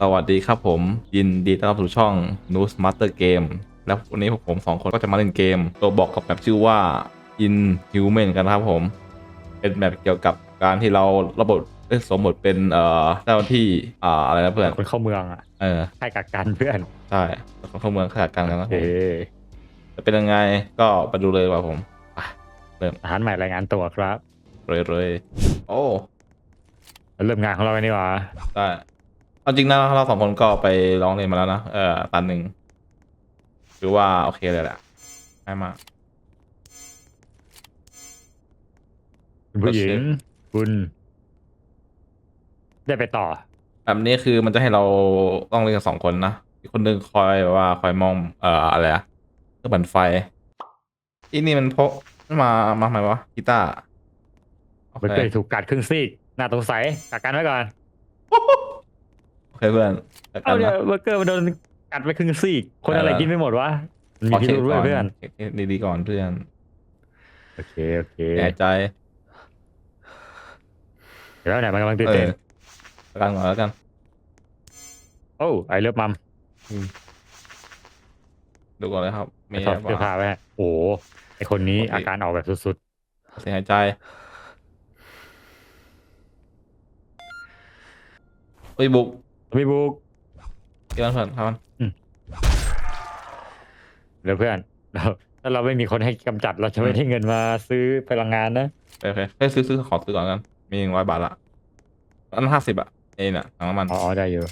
สวัสดีครับผม ยินดีต้อนรับสู่ช่อง News Master Game แล้ววันนี้พวกผมสองคนก็จะมาเล่นเกม ตัวบอกกับแบบชื่อว่า Inhuman กันนะครับผม เป็นแบบเกี่ยวกับการที่เราระบบเล่นสมบทเป็นเอ่อเจ้าหน้าที่อ่าอะไรนะเพื่อนคนเข้าเมืองอะเออให้กักกันเพื่อนใช่แล้วคนเข้าเมืองขาดกันแล้วนะเออจะเป็นยังไงก็ไปดูเลยว่าผมอาหารใหม่รายงานตัวครับเลยเลยโอ้เริ่มงานของเรากันดีกว่าได้ เอาจริงนะเราสองคนก็ไปร้องเรียนมาแล้วนะเออตันหนึ่งหรือว่าโอเคเลยแหละง่ายมาก คุณผู้หญิง คุณ ได้ไปต่อ แบบนี้คือมันจะให้เราต้องเล่นกันสองคนนะอีกคนหนึงคอยแบบว่าคอยมอง เอ่ออะไรอะเครื่องปั่นไฟอีนี่มันพกมามาทำไมวะกีตาร์โอมันเคเคยถูกกัดครึ่งซีกน่าสงสัยกักกันไว้ก่อนโอ เคเพื่อนจัดกาเอารเดี๋ยนะวเบอร์เกอร์มันโดนกัดไปครึ่งซีกคนอะไรเออกินไม่หมดวะมันมีขอพิเช็ครุธด้วก่ยอนเพื่อน เช็คดีๆก่อนเพื่อนโอเคโอเคแน่ใจเดี๋ยวไหนมันกำลังตื่นเอเต้อนจัดการก่อนแล้วกันโอ้ไอเลิฟมัมดูก่อนเลยครับมีถอดอะไรเสื้อผ้าบ้าง ไว้โอ้โหไอคนนี้โอเค อาการออกแบบสุดเสียงหายใจเฮ้ยบุกๆ พี่บุ๊กที่บ้านเพื่อนครับมันเดี๋ยวเพื่อนเราถ้าเราไม่มีคนให้กำจัดเราจะไม่ได้เงินมาซื้อพลังงานนะโอเคเฮ้ยซื้อซื้อขอซื้อก่อนกัน มีหนึ่งร้อยบาทละอันห้าสิบอะเอ็น่ะถังน้ำมันอ๋ออ๋อได้อยู่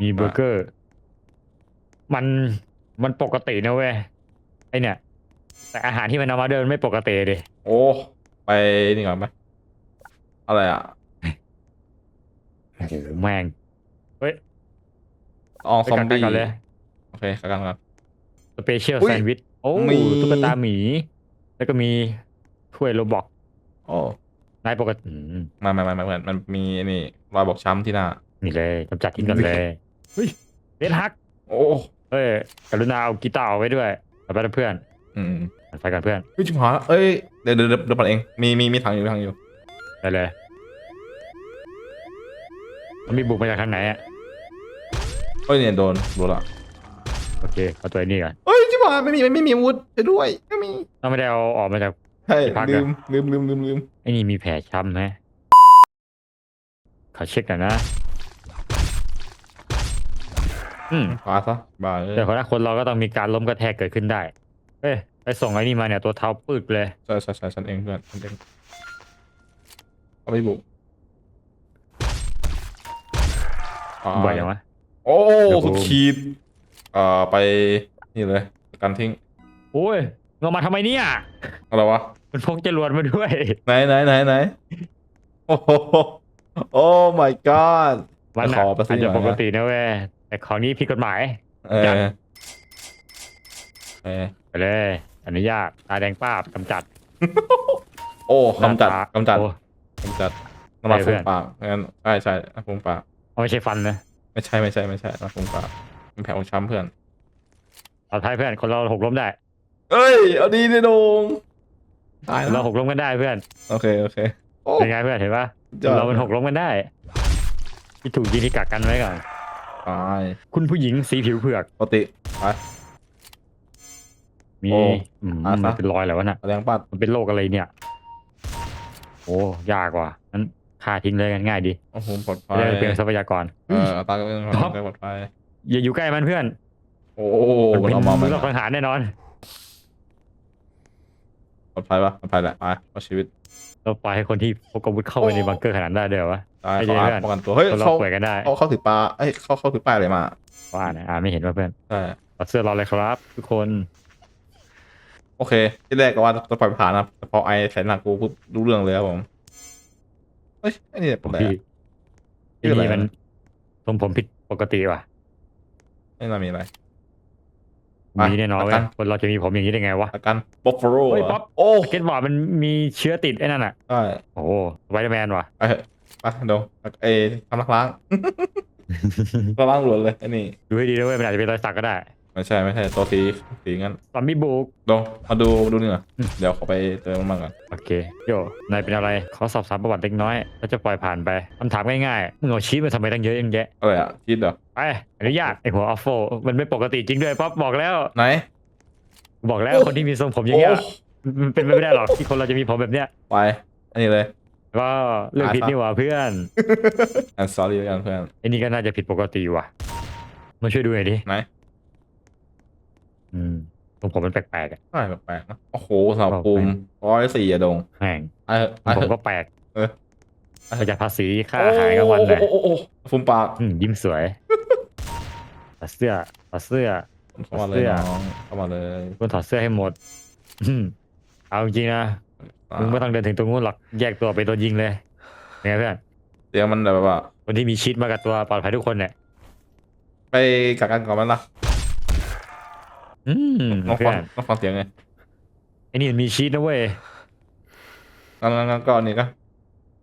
มีเบอร์เกอร์ มันมันปกตินะเว้ยไอเนี่ย แต่อาหารที่มันเอามาเดินไม่ปกติดิโอ้ไปนี่ก่อนไหมอะไรอะโอ้โหแม่ง เฮ้ยอองไปซอมกักกันบี้ก่อนเลย โอเคกักกันก่อนสเปเชียลอุ๊ยแซนด์วิชโอ้มี ตุ๊กตาหมี แล้วก็มีถ้วยโรบอกโอ้นายปกติอืมไม่ไม่ไม่ไม่เพื่อนมันมีไอ้นี่รอยบอกช้ำที่หน้า นี่เลยกำจัดทิ้งกันเลยเฮ้ยเล่นฮักโอ้เฮ้ยกรุณาเอากีตาร์เอาไว้ด้วยเอาไปนะเพื่อนอืมไปกันเพื่อนเฮ้ยจิ๋มหายละเอ้ยเดี๋ยวเดี๋ยวเดี๋ยวเดี๋ยวปัดเองมีมีมีถังอยู่มีถังอยู่ ไปเลยมันมีบุกมาจากทางไหนอะ เฮ้ยเนี่ยโดนโดนละโอเคเอาตัวไอ้นี่ก่อนเฮ้ยจิ๋มหายไม่มีไม่มีอาวุธช่วยด้วยไม่มีเราไม่ได้เอาออกมาจาก ใช่พักลือะมลืมลืมลืมลืมไอ้นี่มีแผลช้ำไหมขอเช็คหน่อยนะ อืมขวาซะบ้าเอ้ยแต่คนละคนเราก็ต้องมีการล้มกระแทกเกิดขึ้นได้ เอ้ยไปส่งไอ้นี่มาเนี่ยตัวเท้าปืดเลย ใช่ใช่ใช่ฉันเองเพื่อนฉันเองเอาไปบุกบ่อยยังวะ โอ้เดี๋ยวผมสุดขีดเอ่อไปนี่เลยการทิ้งโอ้ยเงามาทำไมเนี่ยอะไรวะมันพกจรวดมาด้วย ไหนไหนไหนไหนโอ้โหโอ้ my god มันขอะอไปสิอาจจะหน่อยนะปกตินะเว้ยแต่ของนี้ผิดกฎหมายเอจัดอเออไปเลยอนุญาตตาแดงป้าบกำจัด โอ้กำจัดหน้ากำจัดโอ้กำจัดน้ำมันใช่เพื่ฟูอนงปากงั้นใช่ใช่น้ำฟูงปากเอาไม่ใช่ฟันนะ ไม่ใช่ไม่ใช่ไม่ใช่น้ำฟูงปากเป็นแผลของช้ำเพื่อนเอาท้ายเพื่อนคนเราหกล้มได้เอ้ยเอาดีดิโดงตายเราแล้วหกล้มกันได้เพื่อนโอเคโอเคโอ้ เป็นไงเพื่อนเห็นปะยอด เราเป็นหกล้มกันได้ที่ถูกยิงที่กักกันไว้ก่อน ตายคุณผู้หญิงสีผิวเผือก ปกติไปมีโอ้อืมอะมันซะเป็นรอยแล้ววะน่ะ แรงปัดมันเป็นโรคอะไรเนี่ย โอ้ยากว่ะนั้น ฆ่าทิ้งเลยกันง่ายดีโอ้โหปลอดภัจะยได้เปลี่ยนทรัพยากร เออตาก็เป็นครับปลอดภัยอย่าอยู่ใกล้มันเพื่อนโอ้มันเป็นเอามามืมันอเราสังหารแน่นอน ปลอดภัยปะปลอดภัยแหละไปเอาชีวิตเราปล่อยให้คนที่พกอาวุธเข้าไปในบังเกอร์ขนาดนั้นได้เดี๋ยววะ ตายไม่เขาใช่อาเพื่อน ป้องกันตัวเฮ้ยเราเขาป่วยกันได้เขาเขาถือปลาเอ้ยเขาเขาถือป้ายอะไรมาว่านะอ่าไม่เห็นว่าเพื่อนใช่ถอดเสื้อรอเลยครับ ทุกคนโอเคที่แรกก็ว่าจะปล่อยผ่านนะแต่พอไอใส่หนักกูปุ๊บรู้เรื่องเลยครับผม เฮ้ยไอ้นี่เป็นอะไรพี่อะที่ชื่ออะไรนี่มันนะ ทรงผมผิดปกติว่ะไม่น่ามีอะไร ไปมีแน่นอนประเว้กัยนคนเราจะมีผมอย่างนี้ได้ไงวะ อาการบ๊อบฟโรเฮ้ยป๊อปโอ้สเก็ตบอร์ดมันมีเชื้อติดไอ้นั่นอะ ใช่โอ้ไวท์แมนว่ะ ไปเถอะไปเดี๋ยวเอทำล้างล้างก็ล้างหลวนเลยไอ้นี่ดูให้ดีนะเว้ยมันอาจจะเป็นรอยสักก็ได้ ไม่ใช่ไม่ใช่ตัวสีสีงั้นซอมบี้บุกลองมาดูมาดูนี่หน่อยอืมเดี๋ยวขอไปเติมน้ำมันก่อนโอเคโยนายเป็นอะไรขอสอบถามประวัติเล็กน้อยแล้วจะปล่อยผ่านไปคำถามง่ายๆมึงเอาชีสมาทำไมตั้งเยอะยังแยะอะไรอะชีสเหรอไปอนุญาตไอหัวออฟโฟมันไม่ปกติจริงด้วยป๊อปบอกแล้วไหน บอกแล้วโอ้คนที่มีทรงผมอย่างเงี้ยโอ้มันเป็นไปไม่ได้หรอกที่คนเราจะมีผมแบบเนี้ยไปอันนี้เลยก็เรื่องผิดนี่หว่าเพื่อน I'm sorry แล้วกันเพื่อนไอ้นี่ก็น่าจะผิดปกติว่ะมาช่วยดูหน่อยดิไหน อืมทรงผมมันแปลกๆอะใช่แปลกๆนะโอ้โหสาวภูมิร้อยสี่อะดงแม่งไอ้ไอ้ผมก็แปลกเออ ประหยัดภาษีค่าอาหารกลางวันเลยโอ้โอ้โอ้ภูมิปากอืมยิ้มสวยถอดเสื้อถอดเสื้อ เข้ามาเลเสื้ยอน้องเข้ามาเลยคุณถอดเสื้อให้หมดอืมเอาจริงๆนะ มึงไม่ต้องเดินถึงตรงนู้นหรอก แยกตัวไปตัวยิงเลยยังไงเพื่อน เสียงมันแบบว่า คนที่มีชีตมากับตัวปลอดภัยทุกคนเนี่ย ไปกักกันก่อนไหมล่ะ อืมน้องเพื่ฟัองนน้องฟังเสียงไงไอ้นี่มันมีชีตนะเว้ย งั้นงั้นงั้นก็อันนี่ก็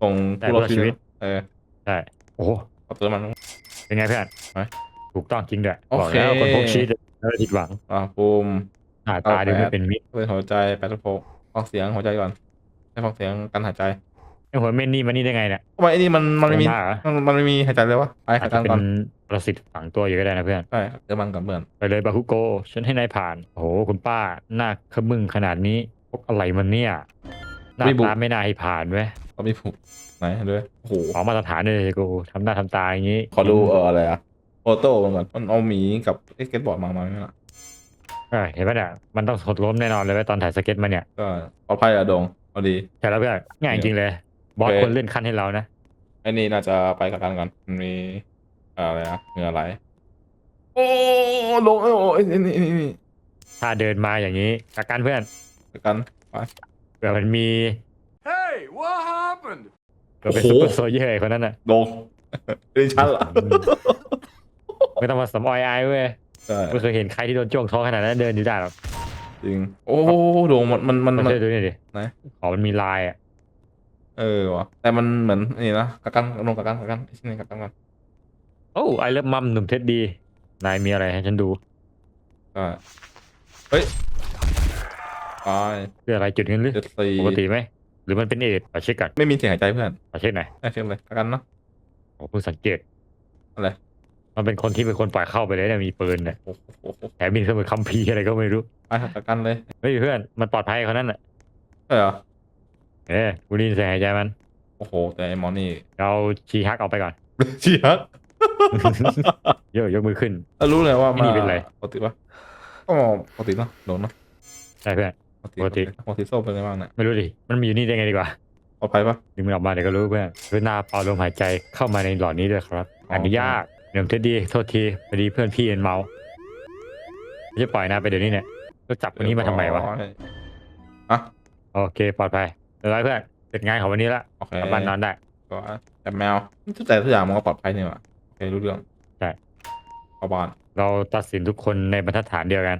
ส่งได้ผู้รอดผู้รอดชีชีวิวิตตเออใช่โอ้โหเอาตัวมัน เป็นไงเพื่อนไหนถูกต้องจริงด้วยโอบอกเค แล้วคนพกชีตแล้วผิดหวังอ่าภูมิหน้าตาดูไม่เป็นมิตรเป็นหัวใจแปดสิบหกฟังเสียงหัวใจก่อนให้ฟังเสียงการหายใจไอ้หัวเม่นนี่มันนี่ได้ไงเนี่ยทำไมไอ้นี่มันมันไม่มีบ้าเหรอมันมันไม่มีหายใจเลยวะไปอาหาจยจะใจเป็ก่อนน ประสิทธิ์ฝังตัวอยู่ก็ได้นะเพื่อน ใช่เดี๋ยวมันก่อนเพื่อน ไปเลยบาคุโก ฉันให้นายผ่าน โอ้โห คุณป้า หน้าขมึงขนาดนี้พกอะไรมันเนี่ย หน้าตาไม่น่าให้ผ่านเว้ยก็มีผูกไหนด้วย โอ้โห ขอมาตรฐานเลยกูทำหน้าทำตาอย่างนี้ขอดูเอออะไรอะโฟโต้มันก่อนมันเอาหมีกับไอ้สเก็ตบอร์ดมามาไหมล่ะเออเห็นปะเนี่ย มันต้องหดล้มแน่นอนเลยเว้ยตอนถ่ายสเก็ตมาเนี่ย ก็ปลอดภัยอะดงเอาดีใช่แล้วเพื่อนง่ายจริงเลย บอสโอเคควรเลื่อนขั้นให้เรานะ ไอ้นี่น่าจะไปกับกันก่อนมันมีเอ่ออะไรอะเหงื่อไหลโอ้ลงโอ้ไอ้นี่นี่นี่ถ้าเดินมาอย่างนี้กักกันเพื่อนกับกันไปเผื่อมันมี Hey, what happened? เผื่อเป็นโอ้ซุปโห เปอร์โซเยอร์คนนั้นน่ะลงเรียนชั้นเหรอไม่ต้องมาสำออยไอายเว้ยใช่ไม่เคยเห็นใครที่โดนจ้วงท้องขนาดนั้นเดินอยู่ได้หรอกจริง โอ้ดงมันมันมันมามัน ช่วยดูหน่อยดิไหน ขอมันมีลายอะเออวะแต่มันเหมือนนี่นะกับกันลงกับกันกับกันไอ้ที่นี่กับกันก่อน โอ้ไอเลิฟมัมหนุ่มเท็ดดี นายมีอะไรให้ฉันดูใช่เฮ้ยไปคืออะไรจุดเงินหรือเจ็ดสี่ปกติไหม หรือมันเป็นเอดขอเช็คก่อนไม่มีเสียงหายใจเพื่อนขอเช็คหน่อยได้เช็คเลยกับกันเนาะโอ้เพิ่งสังเกตอะไรมันเป็นคนที่เป็นคนปล่อยเข้าไปเลยเนี่ยมีปืนเนี่ยโอ้โหโอ้โหแถมมีเครื่องมือคัมภีร์อะไรก็ไม่รู้ไปกับกันเลยเฮ้ยเพื่อนมันปลอดภัยเขานั่นน่ะใช่เหรอเอ้กูได้ยินเสียงหายใจมัน โอ้โห แต่ไอ้หมอนี่ เราชีฮักออกไปก่อนเชียร์ โยกยกมือขึ้น แล้วรู้เลยว่าไอ้นี่เป็นไร ปกติปะก็ปกติเนาะโดนเนาะใช่เพื่อน ปกติ ปกติปกติโซ่เป็นไงบ้างเนี่ยไม่รู้ดิ มันมีอยู่นี่ได้ไงดีกว่า ปลอดภัยปะ ดึงมันออกมาเดี๋ยวก็รู้เพื่อนคือหน้าเป่าลมหายใจเข้ามาในหลอดนี้ด้วยครับอ๋ออนุญาตเดี๋ยวเท็ดดี้โทษทีพอดีเพื่อนพี่เอ็นเมาไม่จะปล่อยนะไปเดี๋ยวนี้เนี่ยก็จับคนนี้มาทำไมวะอะโอเคปลอดภัยเรียบร้อยเพื่อนเสร็จงานของวันนี้ละโอเคกลับบ้านนอนได้ก็แต่แมวทุกแต่ทุกอย่างมันก็ปลอดภัยนี่หว่าโอเค รู้เรื่องใช่เข้าบ้าน เราตัดสินทุกคนในบรรทัดฐานเดียวกัน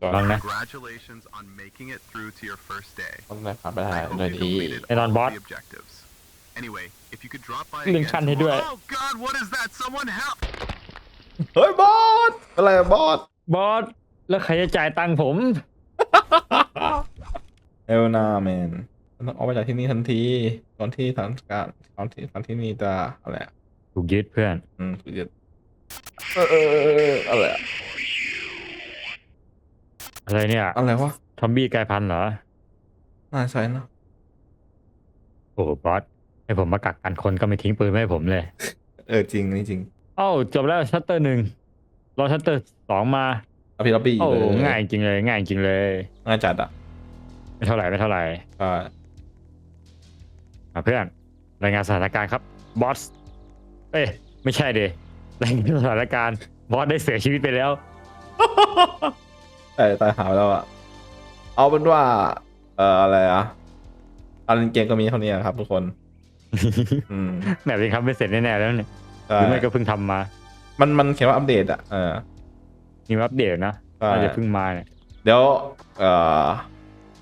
จอดลองนะ Congratulations on making it through to your first day. ต้องได้ผ่านไปได้ I hope โดย you ดี completed Hey, on all bot. the objectives. Anyway, if you could drop by เรื่อง again ขั้นให้ด้วย tomorrow- Oh God, what is that? Someone help! เฮ้ยบอสอะไรอะบอสบอส แล้วใครจะจ่ายตังค์ผม เอลนาแมนต้องออกไปจากที่นี่ทันทีตอนที่สถานการณ์ตอนที่สถานที่นี่จะอะไรอะ ถูกยึดเพื่อน อืมสุดยอดเออเออเออเอออะไรอะอะไรเนี่ยอะไรวะทอมบี้กลายพันธุ์เหรอ น่าใช่นะ โอ้โหบอสให้ผมมากักกันคนก็ไม่ทิ้งปืนให้ผมเลย เออจริงนี่จริงเอ้าจบแล้วชัตเตอร์หนึ่งรอชัตเตอร์สองมาอภิรับบี้โอ้เลยง่ายจริงเลย ง่ายจริงเลย ง่ายจัดอะไม่เท่าไหร่ไม่เท่าไหร่ใช่อะเพื่อนรายงานสถานการณ์ครับบอส เอ้ยไม่ใช่เดรายงานสถานการณ์บอสได้เสียชีวิตไปแล้ว แต่ตายหาไปแล้วอะเอาเป็นว่า เอ่ออะไรอะการเล่นเกมก็มีเท่านี้ครับ ทุกคน อืมแบบนี้ครับไม่เสร็จแน่ๆแล้วเนี่ยหใช่รือไม่ก็เพิ่งทำมามันมันเขียนว่าอัปเดตอะเออมีอัปเดตนะใช่อาจจะเพิ่งมาเนี่ยเดี๋ยว เอ่อ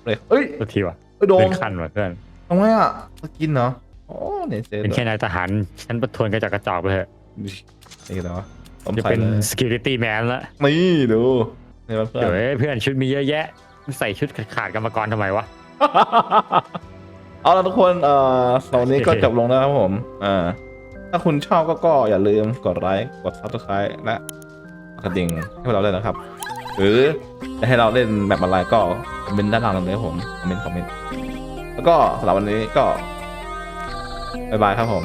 เลยเอ้ยตัวทีว่ะเอ้ยโดเป็นนขั้นว่ะเพื่อนทำไมอะสกินเหรอ เป็นแค่นายทหารฉันประทวนกระจอกกระจอกไปเถอะนี่เหรอจะเป็น security man ละนี่ดูเดี๋ยวเพื่อนชุดมีเยอะแยะ ใส่ชุดขาดกรรมกรทำไมวะเอาละทุกคนเอ่อตอนนี้ก็จบลงแล้วครับผมอ่าถ้าคุณชอบก็ก็อย่าลืมกดไลค์กดซับสไคร b e และกระดิ่งให้เราเลยนะครับ หรือจะให้เราเล่นแบบอะไรก็คอมเมนต์ด้านล่างเลยครับผมคอมเมนต์คอมเมนต์แล้วก็สำหรับวันนี้ก็ บ๊ายบายครับผม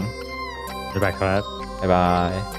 บ๊ายบายครับ บ๊ายบาย